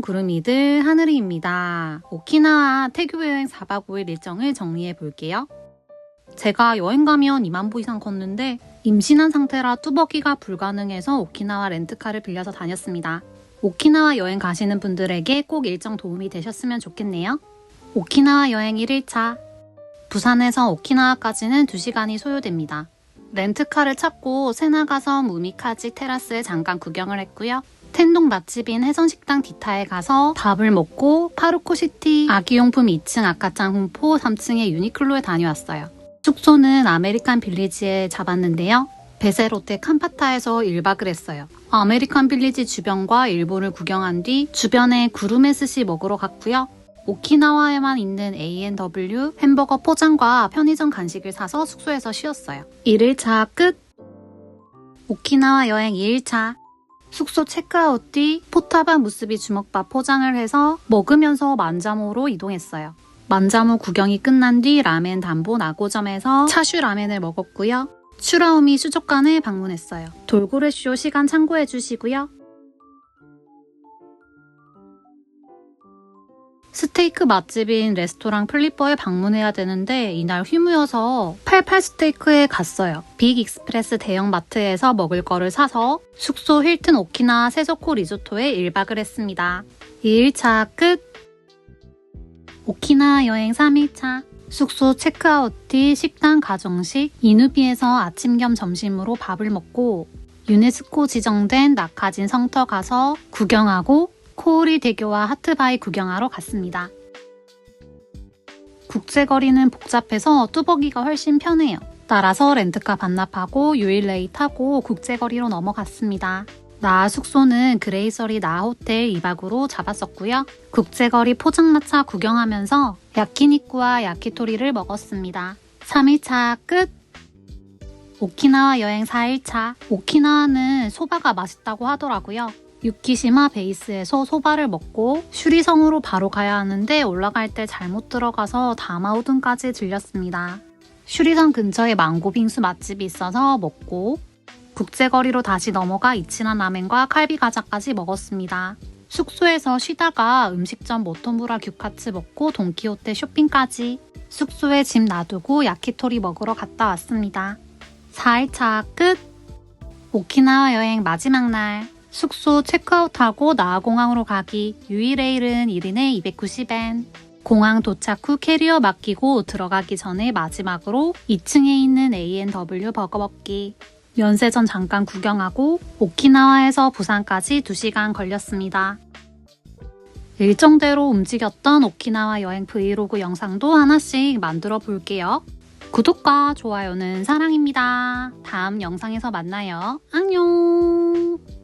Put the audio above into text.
구름이들 하늘이입니다. 오키나와 태교 여행 4박 5일 일정을 정리해 볼게요. 제가 여행 가면 2만 보 이상 걷는데 임신한 상태라 뚜벅이가 불가능해서 오키나와 렌트카를 빌려서 다녔습니다. 오키나와 여행 가시는 분들에게 꼭 일정 도움이 되셨으면 좋겠네요. 오키나와 여행 1일차 부산에서 오키나와까지는 2시간이 소요됩니다. 렌트카를 찾고 세나가섬 우미카지 테라스에 잠깐 구경을 했고요. 텐동 맛집인 해선식당 디타에 가서 밥을 먹고 파루코시티 아기용품 2층 아카짱 훈포 3층의 유니클로에 다녀왔어요. 숙소는 아메리칸 빌리지에 잡았는데요. 베세로테 캄파타에서 1박을 했어요. 아메리칸 빌리지 주변과 일부를 구경한 뒤 주변에 구르메 스시 먹으러 갔고요. 오키나와에만 있는 A&W 햄버거 포장과 편의점 간식을 사서 숙소에서 쉬었어요. 1일차 끝! 오키나와 여행 2일차 숙소 체크아웃 뒤 포타바 무스비 주먹밥 포장을 해서 먹으면서 만자모로 이동했어요. 만자모 구경이 끝난 뒤 라멘 담보 나고점에서 차슈 라멘을 먹었고요. 추라우미 수족관을 방문했어요. 돌고래쇼 시간 참고해 주시고요. 스테이크 맛집인 레스토랑 플리퍼에 방문해야 되는데 이날 휴무여서 88 스테이크에 갔어요. 빅 익스프레스 대형 마트에서 먹을 거를 사서 숙소 힐튼 오키나 세조코 리조토에 1박을 했습니다. 2일차 끝! 오키나 여행 3일차 숙소 체크아웃 뒤 식당 가정식 이누비에서 아침 겸 점심으로 밥을 먹고 유네스코 지정된 낙하진 성터 가서 구경하고 코오리 대교와 하트바이 구경하러 갔습니다. 국제거리는 복잡해서 뚜벅이가 훨씬 편해요. 따라서 렌트카 반납하고 유일레이 타고 국제거리로 넘어갔습니다. 나 숙소는 그레이서리 나 호텔 2박으로 잡았었고요. 국제거리 포장마차 구경하면서 야키니쿠와 야키토리를 먹었습니다. 3일차 끝! 오키나와 여행 4일차. 오키나와는 소바가 맛있다고 하더라고요. 유키시마 베이스에서 소바를 먹고 슈리성으로 바로 가야 하는데 올라갈 때 잘못 들어가서 다마우든까지 들렸습니다. 슈리성 근처에 망고 빙수 맛집이 있어서 먹고 국제거리로 다시 넘어가 이치나 라멘과 칼비 과자까지 먹었습니다. 숙소에서 쉬다가 음식점 모토무라 규카츠 먹고 돈키호테 쇼핑까지 숙소에 짐 놔두고 야키토리 먹으러 갔다 왔습니다. 4일차 끝! 오키나와 여행 마지막 날 숙소 체크아웃하고 나하공항으로 가기 유일레일은 1인에 290엔 공항 도착 후 캐리어 맡기고 들어가기 전에 마지막으로 2층에 있는 A&W 버거 먹기 면세점 잠깐 구경하고 오키나와에서 부산까지 2시간 걸렸습니다. 일정대로 움직였던 오키나와 여행 브이로그 영상도 하나씩 만들어 볼게요. 구독과 좋아요는 사랑입니다. 다음 영상에서 만나요. 안녕!